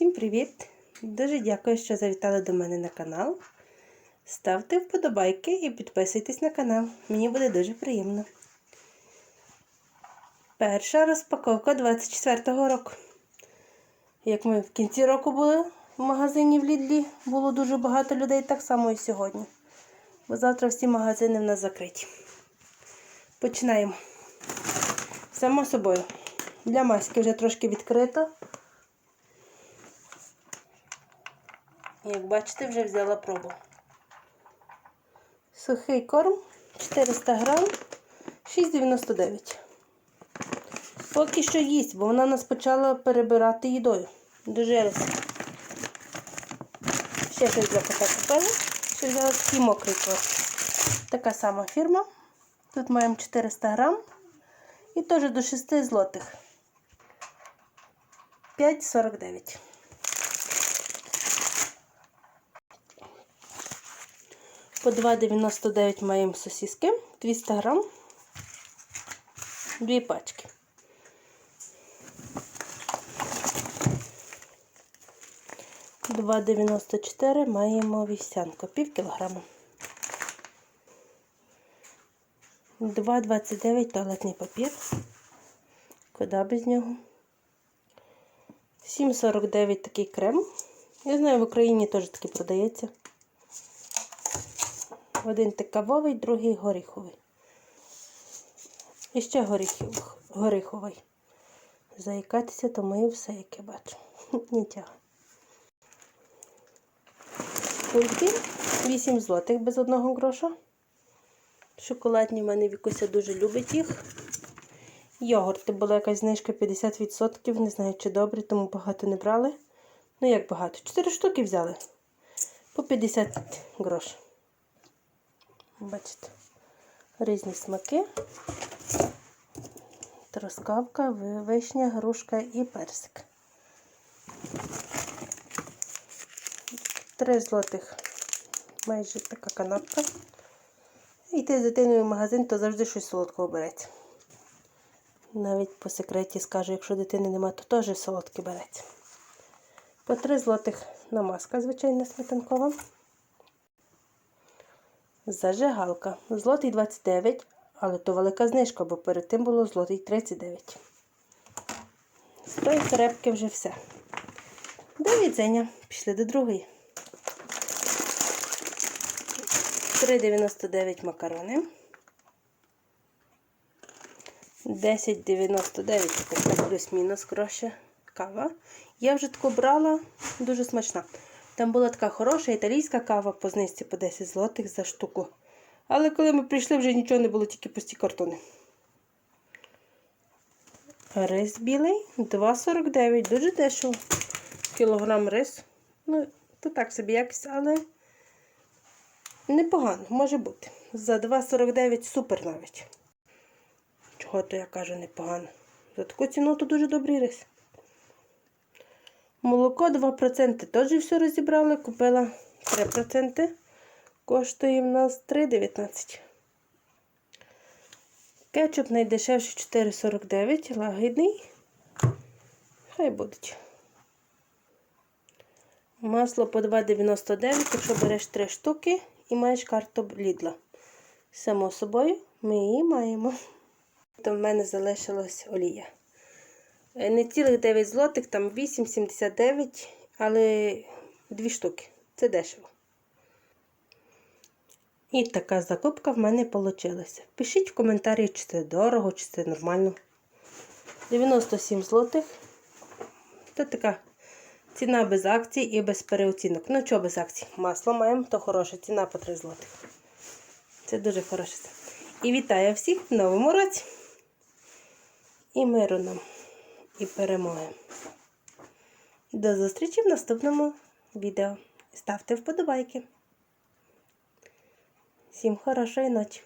Всім привіт! Дуже дякую, що завітали до мене на канал. Ставте вподобайки і підписуйтесь на канал. Мені буде дуже приємно. Перша розпаковка 24-го року. Як ми в кінці року були в магазині в Лідлі, було дуже багато людей, так само і сьогодні. Бо завтра всі магазини в нас закриті. Починаємо. Само собою. Для маски вже трошки відкрито. Як бачите, вже взяла пробу. Сухий корм 400 грам 6,99. Поки що їсть, бо вона нас почала перебирати їдою. Рис. Ще щось кота купила. Ще взяла такий мокрий корм. Така сама фірма. Тут маємо 400 грам. І теж до 6 злотих. 5,49. По 2,99 маємо сосиски, 200 грам, дві пачки. Два дев'яносто чотири маємо вівсянку, пів кілограма. 2,29 туалетний папір. Куди без нього? 7,49 такий крем. Я знаю, в Україні теж такий продається. Один кавовий, другий горіховий. І ще горіхів, горіховий. Заїкатися, то мию все, як я бачу. Нічого. Кульки 8 злотих без одного гроша. Шоколадні в мене Вікуся дуже любить їх. Йогурти була якась знижка 50%. Не знаю, чи добрі, тому багато не брали. Ну, як багато? 4 штуки взяли. По 50 грош. Бачите, різні смаки. Троскавка, вишня, грушка і персик. 3 злотих майже така канапка. Йти з дитиною в магазин, то завжди щось солодкого береться. Навіть по секреті скажу, якщо дитини нема, то теж солодке береться. По 3 злотих намазка, звичайна сметанкова. Зажигалка. Злотий 29, але то велика знижка, бо перед тим було злотий 39. З тої терепки вже все. До відзення. Пішли до другої. 3,99 макарони. 10,99 плюс-мінус гроші кава. Я вже таку брала, дуже смачна. Там була така хороша італійська кава по знижці по 10 злотих за штуку. Але коли ми прийшли, вже нічого не було, тільки пусті картони. Рис білий 2,49. Дуже дешево. Кілограм рис. Ну, то так собі якось, але непогано, може бути. За 2,49 супер навіть. Чого то я кажу непогано. За таку ціну то дуже добрий рис. Молоко 2%. Теж все розібрали. Купила 3%. Коштує в нас 3,19. Кетчуп найдешевший 4,49. Лагідний. Хай будуть. Масло по 2,99, якщо береш 3 штуки і маєш карту Лідла. Само собою, ми її маємо. Там в мене залишилась олія. Не цілих 9 злотих, там 8,79, але 2 штуки. Це дешево. І така закупка в мене вийшла. Пишіть в коментарі, чи це дорого, чи це нормально. 97 злотих. Це така ціна без акцій і без переоцінок. Ну, чого без акцій? Масло маємо, то хороша ціна по 3 злотих. Це дуже хороше. І вітаю всіх в новому році. І миру нам, і перемоги. До зустрічі в наступному відео. Ставте вподобайки. Всім хорошої ночі!